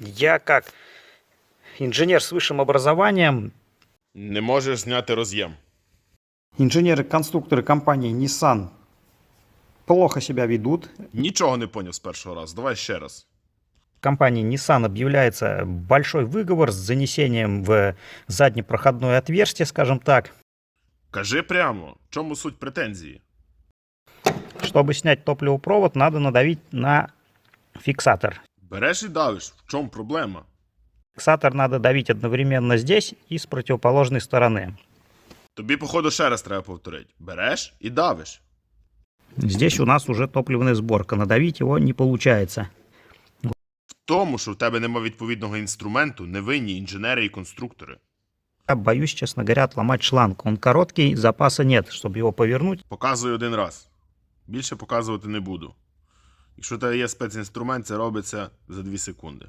Я как инженер с высшим образованием, Не можеш зняти роз'єм. инженеры-конструкторы компании Nissan плохо себя ведут. Нічого не поняв з першого разу. Давай ще раз. В компании Nissan объявляется большой выговор с занесением в заднепроходное отверстие, скажем так. Кажи прямо, в чому суть претензії? Чтобы снять топливопровод, надо надавить на фиксатор. Береш і давиш. В чому проблема? Фиксатор надо давить одновременно здесь и с противоположной стороны. Тобі, походу, ще раз треба повторити. Береш і давиш. Здесь у нас уже топливная сборка. Надавить его не получается. В тому, що в тебе нема відповідного інструменту, не винні інженери і конструктори. Я боюсь, честно говоря, отломать шланг. Он короткий, запаса нет, чтобы его повернуть. Показую один раз. Більше показувати не буду. Якщо у тебе є спецінструмент, це робиться за 2 секунди.